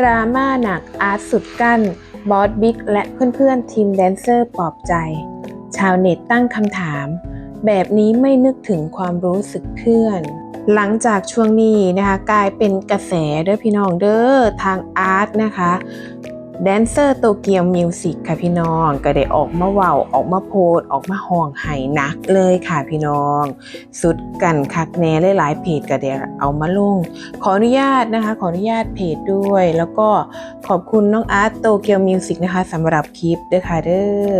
ดราม่าหนักอาร์ตสุดกั้น บอสบิ๊กและเพื่อนๆ ทีมแดนเซอร์ปลอบใจ ชาวเน็ตตั้งคำถาม แบบนี้ไม่นึกถึงความรู้สึกเพื่อน หลังจากช่วงนี้นะคะ กลายเป็นกระแสเด้อพี่น้องเด้อทางอาร์ตนะคะ แดนเซอร์โตเกียวมิวสิกค่ะพี่น้อง ก็ได้ออกมาเว้าออกมาโพสออกมาห่องไห้หนักเลยค่ะพี่น้อง สุดกันคักแน่หลายๆเพจก็ได้เอามาลง ขออนุญาตนะคะ ขออนุญาตเพจด้วย แล้วก็ขอบคุณน้องอาร์ตโตเกียวมิวสิกนะคะสำหรับคลิปเด้อค่ะเด้อ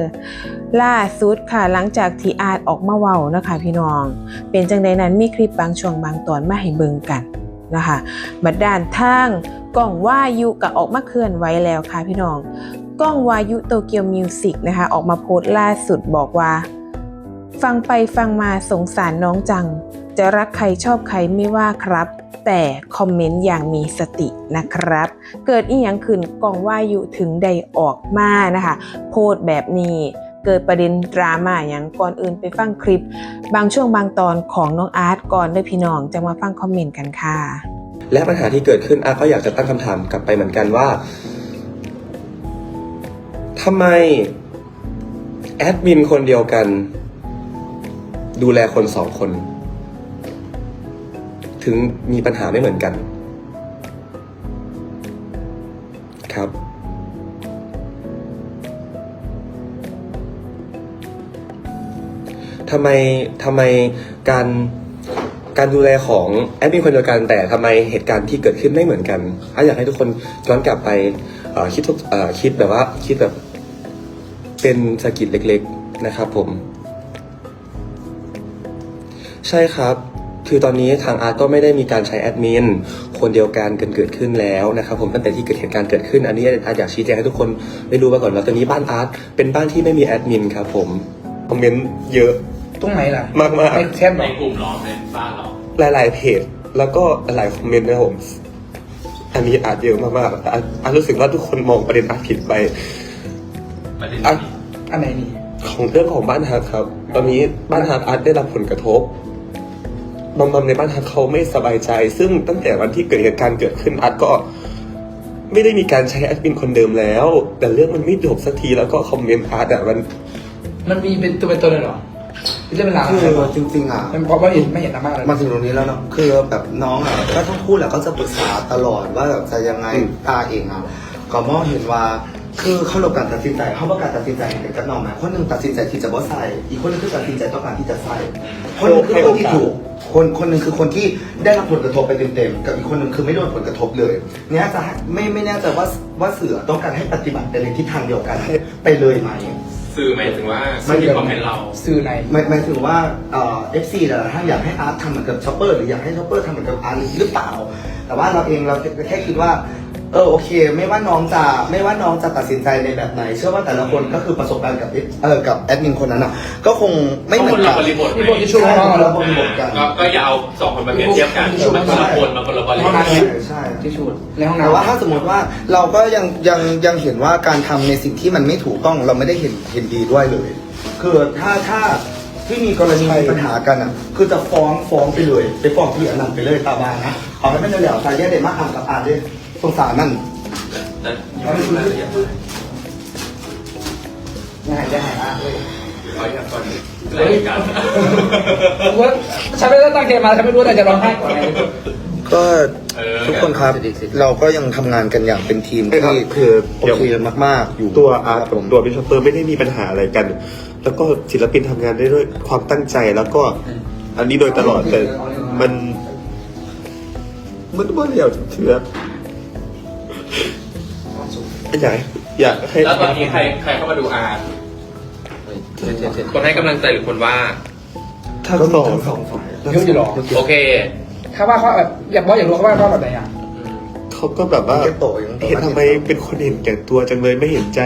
ล่าสุดค่ะหลังจากที่อาร์ตออกมาเว้านะคะ พี่น้อง เป็นจังใดนั้นมีคลิปบางช่วงบางตอนมาให้เบิ่งกัน นะคะบัดด้านทางกล้องวายุก็ออกมาเคลื่อนไหวแล้วค่ะพี่น้องกล้องวายุโตเกียวมิวสิกนะคะออกมาโพสต์ล่าสุดบอกว่า ฟังไปฟังมาสงสารน้องจัง จะรักใครชอบใครไม่ว่าครับ แต่คอมเมนต์อย่างมีสตินะครับ เกิดอีหยังขึ้นกองวายู่ถึงใดออกมานะคะ โพสต์แบบนี้ เกิดประเด็นดราม่าอย่างก่อนอื่นไปฟังคลิป บางช่วงบางตอนของน้องอาร์ตก่อนด้วยพี่น้องจะมาฟังคอมเมนต์กันค่ะ และปัญหาที่เกิดขึ้นอาร์ตก็อยากจะตั้งคำถามกลับไปเหมือนกันว่าทำไมแอดมินคนเดียวกัน ดูแลคนสองคน ถึงมีปัญหาไม่เหมือนกัน ทำไมทำไมการการดูแลของแอดมินคนเดียวกันแต่ทำไมเหตุการณ์ที่เกิดขึ้นไม่เหมือนกันอะอยากให้ทุกคนย้อนกลับไปคิดคิดแบบว่าคิดแบบเป็นสกิจเล็ก ๆนะครับผม ใช่ครับ คือตอนนี้ทางอาร์ตก็ไม่ได้มีการใช้แอดมินคนเดียวกันกันเกิดขึ้นแล้วนะครับผมตั้งแต่ที่เกิดเหตุการณ์เกิดขึ้นอันนี้อาร์ตอยากชี้แจงให้ทุกคนได้รู้มาก่อนว่าตอนนี้บ้านอาร์ตเป็นบ้านที่ไม่มีแอดมินครับผมคอมเมนต์เยอะ ตรงไหนล่ะมากๆในแชทเหรในอกลุ่มเหรอในบ้านเหรอหลาย ๆ เพจแล้วก็หลายคอมเมนต์นะครับผม อันนี้อาจเยอะมากๆอาจอาจรู้สึกว่าทุกคนมองประเด็นอาจผิดไป ประเด็นอะนี้อันไหนนี่ของเรื่องของบ้านฮักครับ ตอนนี้บ้านฮักอาร์ตได้รับผลกระทบบางบางในบ้านฮักเขาไม่สบายใจ ซึ่งตั้งแต่วันที่เกิดเหตุการณ์เกิดขึ้นอาร์ตก็ ไม่ได้มีการใช้แอดมินคนเดิมแล้ว แต่เรื่องมันไม่จบสักทีแล้วก็คอมเมนต์อาร์ตอะมันมันมีเป็นตัวเป็นตัวเลยเหรอ เป็นเรื่องเป็นราวคือจริงๆอะมันเพราะว่าเห็นไม่เห็นน้ำมากเลยมาถึงตรงนี้แล้วเนาะคือแบบน้องอะก็ต้องพูดแหละก็จะปรึกษาตลอดว่าแบบจะยังไงอืมตาเองอะก็มองเห็นว่าคือเขาลบการตัดสินใจเขาบอกการตัดสินใจเห็นกับน้องไหมคนหนึ่งตัดสินใจที่จะบ่ใส่ อีกคนหนึงคือตัดสินใจต้องการที่จะใส่คนหนึงคือคนที่ถูกคนคนหนึ่งคือคนที่ได้รับผลกระทบไปเต็มๆกับอีกคนหนึ่งคือไม่โดนผลกระทบเลยเนี่ยจะให้ไม่ไม่แน่ใจว่าว่าเสือต้องการให้ปฏิบัติไปในทิศทางเดียวกันไปเลยไหม สื่อหมายถึงว่าไม่สื่อที่คอมเมนต์เรา สื่อไหนหมายหมายถึงว่าเอ่อฟซีแต่ละท่านอยากให้อาร์ตทำเหมือนกับช็อปเปอร์หรืออยากให้ช็อปเปอร์ทำเหมือนกับอาร์ตหรือเปล่า แต่ว่าเราเองเราแค่คิดว่า เออโอเค ไม่ว่าน้องจะไม่ว่าน้องจะตัดสินใจในแบบไหน เชื่อว่าแต่ละคนก็คือประสบการณ์กับ F- เออกับแอดมินคนนั้นอะก็คงไม่เหมือนก็กันคนละบริบท มีบทที่ช่วยใช่น้องคนเราละบริบทกันก็ก็อย่าเอาสองคนมาเปรียบเทียบกันที่ช่วยมันคนละคนมันคนละบริบทใช่ใช่ที่ชุดในห้องแต่ว่าน้ำถ้าสมมติว่าเราก็ยังยังยังเห็นว่าการทำในสิ่งที่มันไม่ถูกต้องเราไม่ได้เห็นเห็นดีด้วยเลย คือถ้าถ้าที่มีกรณีมีปัญหากันอะคือจะฟ้องฟ้องไปเลย ไปฟ้องที่อันนั้นไปเลยตาบานนะเอาให้มันเหลวๆใส่แย่เด็ดมากอ่านกับอ่านด้วย สงสารนั่นแต่ยังไม่รู้รายละเอียดเลยยังหายยังหายอะเลยขออย่างก่อนรายละเอียกันว่าฉันไม่ได้ตั้งใจมาฉันไม่รู้แต่จะร้องไห้ก่อนไงก็ทุกคนครับเราก็ยังทำงานกันอย่างเป็นทีมใช่ครับที่คือโอเคมากๆ อยู่ตัวอาร์ตคกัผบมตัวบิชอปเปอร์ไม่ได้มีปัญหาอะไรกัน แล้วก็ศิลปินทำงานได้ด้วยความตั้งใจแล้วก็ อันนี้โดยตลอดแต่มันมันว่เดียวเถื่อ อยากอยากให้แล้วตอนนี้ใครใครเข้ามาดูอาร์ตคนให้กำลังใจหรือคนว่าทั้งก็สมีองทั้งสองฝ่ายเยอะอยู่หรอ โอเค ถ้าว่าเขาแบบอยากบอกอยากรู้เขาว่าเขาแบบไหนอะเขาก็แบบว่าแค่โตยังเห็นทำไมเป็นคนเห็นแก่ตัวจังเลยไม่เห็นใจ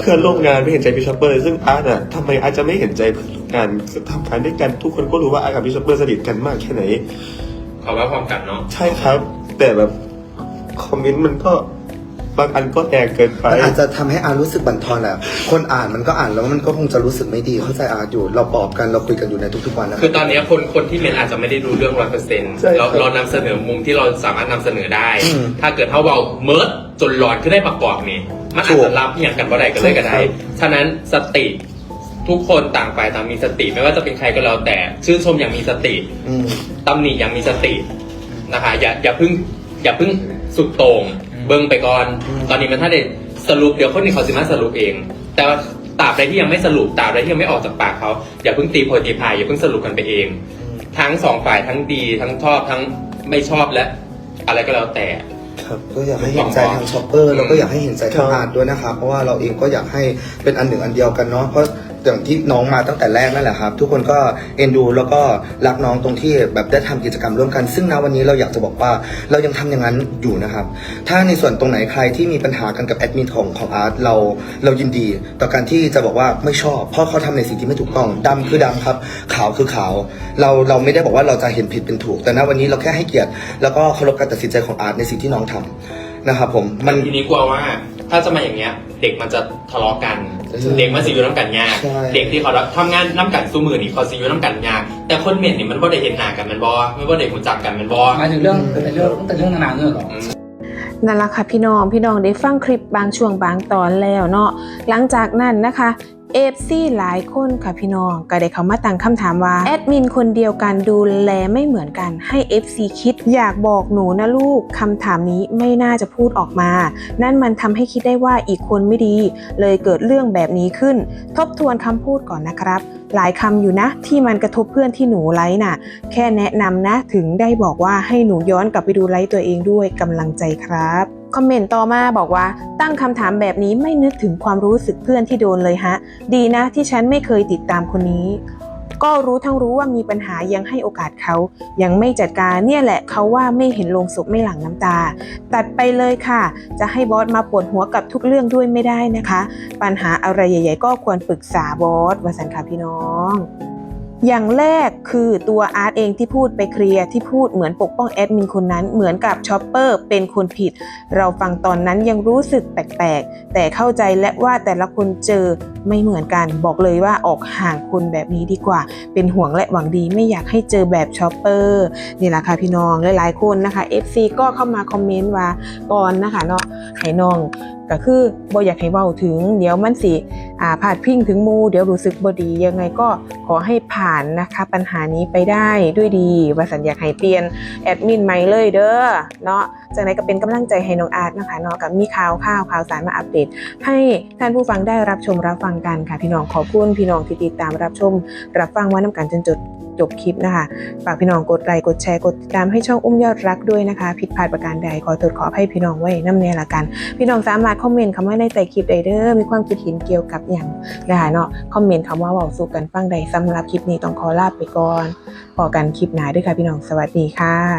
เพื่อนร่วมงานไม่เห็นใจบิชอปเปอร์ซึ่งอาร์ตอะทำไมอาร์ตจะไม่เห็นใจเพื่อนร่วมงานทำงานด้วยกันทุกคนก็รู้ว่าอาร์ตกับบิชอปเปอร์สนิทกันมากแค่ไหนขอว่าพร้อมกันเนาะใช่ครับ แต่แบบ คอมเมนต์มันก็บางอันก็แรงเกินไป มันอาจจะทำให้อาร์รู้สึกบั่นทอนแหละ คนอ่านมันก็อ่านแล้วมันก็คงจะรู้สึกไม่ดีเข้าใจอาร์อยู่ เราปลอบกันเราคุยกันอยู่ในทุกๆวันนะคือตอนนี้คนคนที่เมนอาจจะไม่ได้รู้เรื่องร้อยเปอร์เซ็นต์ใช่ครับเราเรานำเสนอมุมที่เราสามารถนำเสนอได้ อืมถ้าเกิดเท่าเบาเมิร์ดจนร้อนขึ้นได้ประกอบนี่มันอาจจะรับอหย่างกันบ่ได้กันเลยก็ได้ฉะนั้นสติทุกคนต่างฝ่ายต่างมีสติ ไม่ว่าจะเป็นใครก็แล้วแต่ ชื่นชมอย่างมีสติ อืม ตำหนิอย่างมีสตินะคะอย่าอย่าเพึ่งอย่าเพึ่ง สุดโต่งเบิ้งไปก่อนอืมตอนนี้มันถ้าได้สรุปเดี๋ยวคนนี้เขาสิมาสรุปเอง แต่ว่าตราบใดที่ยังไม่สรุปตราบใดที่ยังไม่ออกจากปากเขาอย่าเพิ่งตีโพยตีพายอย่าเพิ่งสรุปกันไปเอง ทั้งสองฝ่ายทั้งดีทั้งชอบทั้งไม่ชอบและ อะไรก็แล้วแต่ ครับก็อยากให้เห็นใจทางช็อปเปอร์แล้วก็อยากให้เห็นใจทางอาร์ตด้วยนะครับเพราะว่าเราเองก็อยากให้เป็นอันหนึ่งอันเดียวกันเนาะเพราะ อย่างที่น้องมาตั้งแต่แรกนั่นแหละครับ ทุกคนก็เอ็นดูแล้วก็รักน้องตรงที่แบบได้ทำกิจกรรมร่วมกัน ซึ่งณวันนี้เราอยากจะบอกว่าเรายังทำอย่างนั้นอยู่นะครับ ถ้าในส่วนตรงไหนใครที่มีปัญหากันกับแอดมินของของอาร์ตเราเรายินดี ต่อการที่จะบอกว่าไม่ชอบ เพราะเขาทำในสิ่งที่ไม่ถูกต้องดำคือดำครับ ขาวคือขาว เราเราไม่ได้บอกว่าเราจะเห็นผิดเป็นถูก แต่ณวันนี้เราแค่ให้เกียรติ แล้วก็เคารพการตัดสินใจของอาร์ตในสิ่งที่น้องทำนะครับผมมันทีนี้กลัวว่า ถ้าจะมาอย่างเงี้ย เด็กมันจะทะเลาะกัน เด็กมันสิอยู่น้ำกันยาก ใช่ เด็กที่เขาทำงานน้ำกันสู้มือนี่เขาสิอยู่น้ำกันยาก แต่คนเมียนนี่มันบ่ได้เห็นหน้ากันแมันบ่ไม่บ่ได้รู้จักกันแมันบ่ หมายถึงเรื่องแต่เรื่องแต่เรื่องนานๆเนี่ยเหรอ นั่นละค่ะพี่น้องพี่น้องได้ฟังคลิปบางช่วงบางตอนแล้วเนาะหลังจากนั้นนะคะ เอฟซีหลายคนค่ะพี่น้อง ก็ได้เขามาตั้งคำถามว่าแอดมินคนเดียวกันดูแลไม่เหมือนกันให้ FC คิดอยากบอกหนูนะลูกคำถามนี้ไม่น่าจะพูดออกมา นั่นมันทำให้คิดได้ว่าอีกคนไม่ดี เลยเกิดเรื่องแบบนี้ขึ้น ทบทวนคำพูดก่อนนะครับ หลายคำอยู่นะ ที่มันกระทบเพื่อนที่หนูไลค์น่ะ แค่แนะนำนะ ถึงได้บอกว่าให้หนูย้อนกลับไปดูไลฟ์ตัวเองด้วยกำลังใจครับคอมเมนต์ต่อมาบอกว่าตั้งคำถามแบบนี้ไม่นึกถึงความรู้สึกเพื่อนที่โดนเลยฮะ ดีนะที่ฉันไม่เคยติดตามคนนี้ ก็รู้ทั้งรู้ว่ามีปัญหายังให้โอกาสเขา ยังไม่จัดการเนี่ยแหละเขาว่าไม่เห็นลงศพไม่หลั่งน้ำตา ตัดไปเลยค่ะ จะให้บอสมาปวดหัวกับทุกเรื่องด้วยไม่ได้นะคะ ปัญหาอะไรใหญ่ ๆ ก็ควรปรึกษาบอสวสันค่ะพี่น้อง อย่างแรกคือตัวอาร์ตเองที่พูดไปเคลียร์ที่พูดเหมือนปกป้องแอดมินคนนั้นเหมือนกับชอปเปอร์เป็นคนผิด เราฟังตอนนั้นยังรู้สึกแปลกๆ แต่เข้าใจและว่าแต่ละคนเจอไม่เหมือนกันบอกเลยว่าออกห่างคนแบบนี้ดีกว่า เป็นห่วงและหวังดีไม่อยากให้เจอแบบชอปเปอร์นี่แหละค่ะพี่น้องหลายๆคนนะคะ FC ก็เข้ามาคอมเมนต์ว่าก่อนนะคะเนาะให้น้องก็คือบ่อยากให้เว้าถึง เดี๋ยวมันสิอ่าพาดพิงถึงมูเดี๋ยวรู้สึกบ่ดี ยังไงก็ขอให้ผ่านนะคะ ปัญหานี้ไปได้ด้วยดีว่าสัญอยากให้เปลี่ยนแอดมินใหม่เลยเด้อเนาะ จากนั้นก็เป็นกำลังใจให้น้องอาร์ตนะคะเนาะกับมีข่าวข่าวข่าวสารมาอัปเดต ให้ท่านผู้ฟังได้รับชมรับฟังกันค่ะพี่น้องขอบคุณพี่น้องที่ติดตามรับชม รับฟังว่าน้ำกันจนจบจบคลิปนะคะฝากพี่น้องกดไลค์กดแชร์กดติดตามให้ช่องอุ้มยอดรักด้วยนะคะ ผิดพลาดประการใดขอโทษขอให้พี่น้องไว้น้ำเนละกัน พี่น้องสามารถคอมเมนต์คำว่าในใต้คลิปใดเด้อมีความคิดเห็นเกี่ยวกับอย่างนะคะเนาะคอมเมนต์คำว่าเว้าสู่กันฟังใดสำหรับคลิปนี้ต้องขอลาไปก่อนพอกันคลิปหน้าด้วยค่ะพี่น้องสวัสดีค่ะ